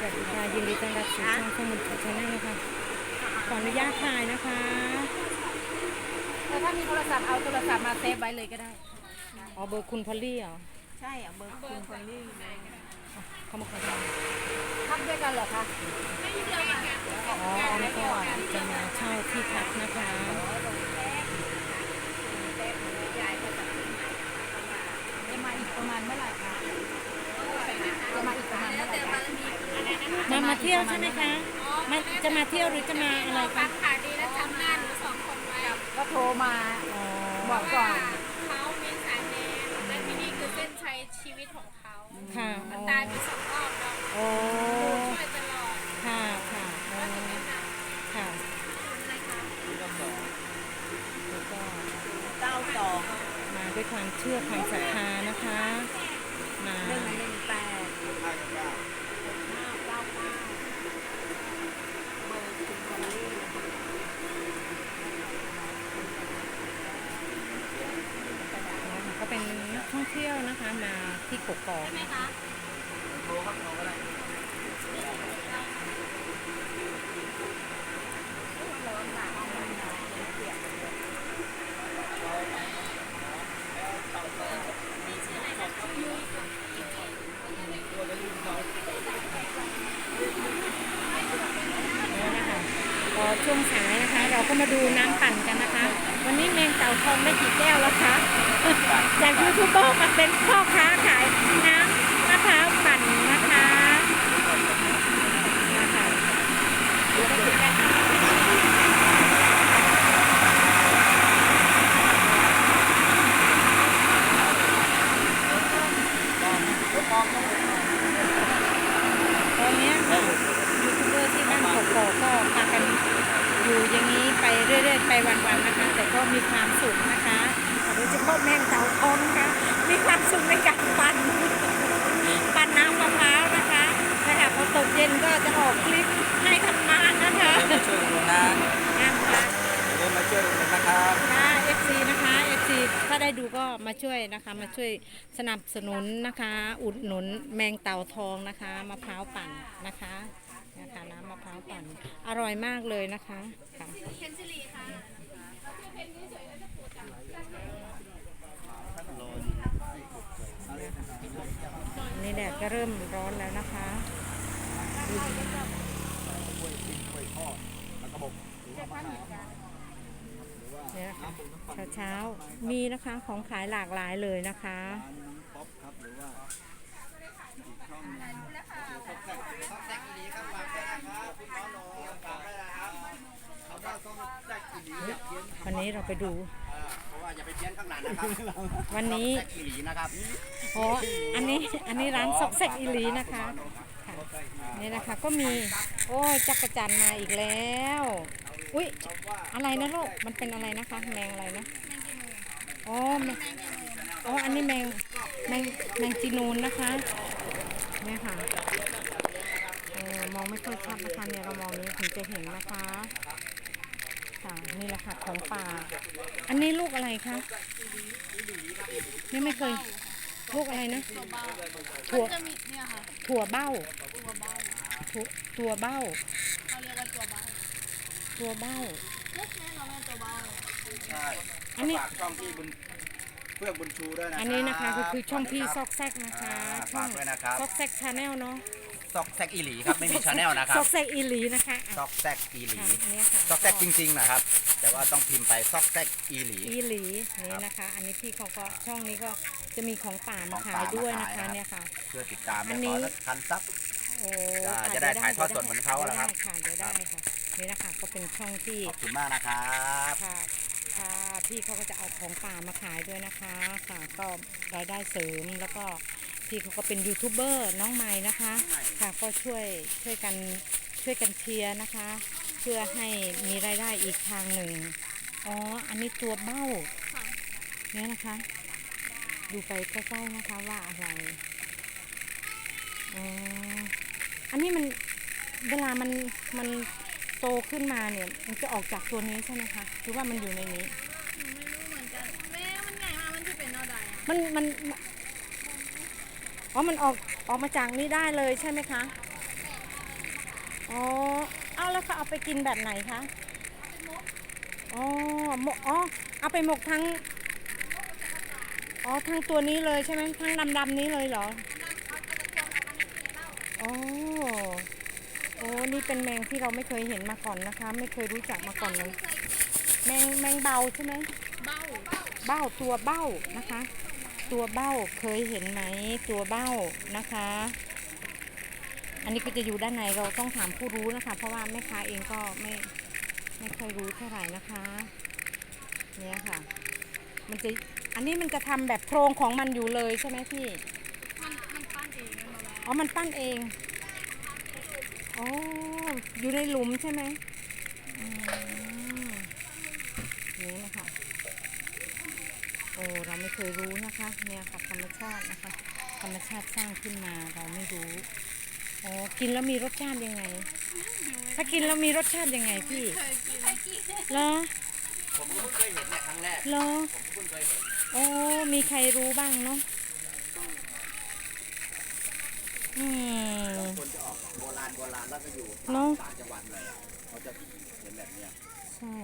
สวัสดีค่ะยินดีต้อนรับสู่ช่องสมุดชาแนลนะคะขออนุญาตถ่ายนะคะแต่ถ้ามีโทรศัพท์เอาโทรศัพท์มาเซฟไว้เลยก็ได้อ๋อเบอร์คุณพอลลี่เหรอใช่เอาเบอร์คุณคนนี้เขามาขอทานพักด้วยกันเหรอคะอ๋ออันนี้ก็จะมาเช่าที่พักนะคะจะมาอีกประมาณเมื่อไหร่คะจะมาอีกประมาณเมื่อไหร่คะ มามาเที่ยวใช่ไหมคะมาจะมาเที่ยวหรือจะมาอะไรคะขายดีแล้วจำหน้าหนูสองคนไว้ก็โทรมาอ๋อบอกก่อนเขามีสายแนนและที่นี่คือเส้นชัยชีวิตของเขาค่ะมัอ๋นอตายไปสองรอบแล้วโอ้ช่วยตลอดค่ะค่ะอ๋อก็จะแนะนำค่ะคุณนะคะแล้วก็เก้าสองมาด้วยความเชื่อความศรัทธานะคะ มาหนึ่งหนึ่งแปดห้าเก้าเก้าเบอร์คุณคนนี้ ก็เป็นนักท่องเที่ยว นะคะ มาที่กกอกใช่ไหมคะแล้วนะคะพอช่วงสายนะคะ เราก็มาดูน้ำปั่นกันนะคะ วันนี้แมงเต่าทองได้กี่แก้วแล้วคะ จากยูทูบเบอร์มาเป็นพ่อค้าขายน้ำมะพร้าวปั่นนะคะนะคะตอนเนี้ยค่ะยูทูบเบอร์ที่บ้านกกอกก็พากันอยู่อย่างนี้ไปเรื่อยๆไปวันๆนะคะ แต่ก็มีความสุขนะคะโดยเฉพาะแมงเต่าทองนะคะมีความสุขในการปั่น ปั่นน้ำมะพร้าวนะคะนะคะพอตกเย็นก็จะออกคลิปให้ทำงานนะคะ มาช่วยอุดหนุนนะ งานค่ะ เดินมาช่วยอุดหนุนนะครับ ค่ะ FC นะคะ FC ถ้าได้ดูก็มาช่วยนะคะ มาช่วยสนับสนุนนะคะ อุดหนุนแมงเต่าทองนะคะมะพร้าวปั่นนะคะนะคะน้ำมะพร้าวปั่นอร่อยมากเลยนะคะค่ะนี่แดดก็เริ่มร้อนแล้วนะคะเนี่ย นะคะเช้าๆมีนะคะของขายหลากหลายเลยนะคะวันนี้เราไปดูเพราะว่าอย่าไปเพี้ยนข้างหลังนะครับวันนี้ แซกอีหลีนะครับอ๋ออันนี้อันนี้ร้านซอกแซกอิลีนะคะค่ะนี่นะคะก็มี โอ้ยจักรจันทร์มาอีกแล้ว อุ้ยอะไรนะลูกมันเป็นอะไรนะคะแมงอะไรนะอ๋อแมงอ๋ออันนี้แมงแมงแมงจีนูนนะคะเนี่ยค่ะเออมองไม่ค่อยชัดนะคะเนี่ยเรามองนี้ถึงจะเห็นนะคะค่ะนี่แหละค่ะของป่า อันนี้ลูกอะไรคะนี่ไม่เคยลูกอะไรนะถั่วจะมีเนี่ยค่ะถั่วเบ้า ตัวเบา ตัวเบ้าเล็กแม่เราแม่ตัวเบาใช่อันนี้ ฝากช่องพี่บุญเพื่อนบุญชูด้วยนะครับอันนี้นะคะก็คือช่องพี่ซอกแซกนะคะอ่าช่อฝางกด้วยนะครับซอกแซกชาแนลเนาะซอกแซกอีหลีครับไม่มีชาแนลนะครัซบ อกแซกอีหลีนะคะซอะอกแซกอีหลีค่ะเนี่ยค่ะซอกแซกจริง ๆ นะครับ แต่ว่าต้องพิมพ์ไปซอกแซกอีหลี อีหลีนี่นะคะ อันนี้พี่เขาก็ช่องนี้ก็จะมีของป่ามาขายด้วยนะคะเนี่ยค่ะ เพื่อติดตามอัและนนี้ ขอสักพันซับ โอ้จะค่จะได้วถ่ายทอดสดเหมือนเขาดี๋ยวเหรอครับ ได้ค่ะเดี๋ยวได้ค่ะนี่นะคะก็เป็นช่องที่ขอบคุณมากนะครับค่ะค่ะพี่เขาก็จะเอาของป่ามาขายด้วยนะคะค่ะก็รายได้เสริมแล้วก็พี่เขาก็เป็นยูทูบเบอร์น้องใหม่นะคะ ค่ะก็ช่วยช่วยกันช่วยกันเชียร์นะคะ เพื่อให้มีรายได้อีกทางหนึ่งอ๋ออันนี้ตัวเบ้าเนี่ยนะคะ ดูไปใกล้ๆนะคะว่าอะไรอ๋อ อันนี้มันเวลามันมันโตขึ้นมาเนี่ย มันจะออกจากตัวนี้ใช่ไหมคะหรือว่ามันอยู่ในนี้หนูไม่รู้เหมือนกันแม่มันใหญ่มากมันจะเป็นนอใดอะมันมันอ๋อมันออกออกมาจากนี้ได้เลยใช่ไหมคะใอ๋อเอาแล้วเขาเอาไปกินแบบไหนคะอ๋อหมกอ๋อเอาไปหมกทั้งอ๋อทั้งตัวนี้เลยใช่ไหมทั้งดำดำๆนี้เลยเหรออ๋อ โอ้นี่เป็นแมงที่เราไม่เคยเห็นมาก่อนนะคะ ไม่เคยรู้จักมาก่อนเลย แมงแมงเบาใช่ไหมเบ้าเบ้าตัวเบ้านะคะ ตัวเบ้าเคยเห็นไหมตัวเบ้านะคะ อันนี้ก็จะอยู่ด้านในเราต้องถามผู้รู้นะคะ เพราะว่าแม่ค้าเองก็ไม่ไม่ค่อยรู้เท่าไหร่นะคะเนี่ยค่ะ มันจะอันนี้มันจะทำแบบโครงของมันอยู่เลยใช่ไหมพี่มันมันปั้นเองนะมาแล้วอ๋อมันปั้นเอง อ๋อ อยู่ในหลุมใช่ไหมอืมนี่นะคะ โอ้ เราไม่เคยรู้นะคะ เนี่ยค่ะธรรมชาตินะคะ ธรรมชาติสร้างขึ้นมาเราไม่รู้ อ๋อ กินแล้วมีรสชาติยังไง ถ้ากินแล้วมีรสชาติยังไงพี่เคยกินเหรอผมก็เพิ่งเคยเห็นเนี่ยครั้งแรกเหรอผมก็เพิ่งเคยเห็น โอ้ มีใครรู้บ้างเนาะ อืมคนจะออก โบราณโบราณแล้วก็อยู่เนาะต่างจังหวัดเลยอะเขาจะเห็นแบบเนี้ยใช่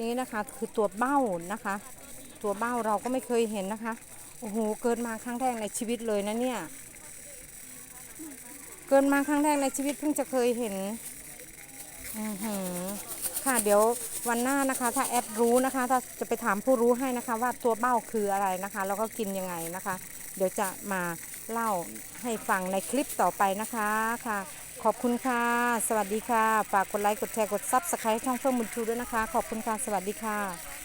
นี่นะคะคือตัวเบ้านะคะ ตัวเบ้าเราก็ไม่เคยเห็นนะคะ โอ้โห เกิดมาครั้งแรกในชีวิตเลยนะเนี่ย เกิดมาครั้งแรกในชีวิตเพิ่งจะเคยเห็น อือหือ ค่ะ เดี๋ยววันหน้านะคะ ถ้าแอดรู้นะคะ ถ้าจะไปถามผู้รู้ให้นะคะ ว่าตัวเบ้าคืออะไรนะคะ แล้วก็กินยังไงนะคะ เดี๋ยวจะมาเล่าให้ฟังในคลิปต่อไปนะคะค่ะ ขอบคุณค่ะ สวัสดีค่ะ ฝากกดไลค์กดแชร์กดซับสไครต์ช่องเฟื่องบุญชูด้วยนะคะ ขอบคุณค่ะ สวัสดีค่ะ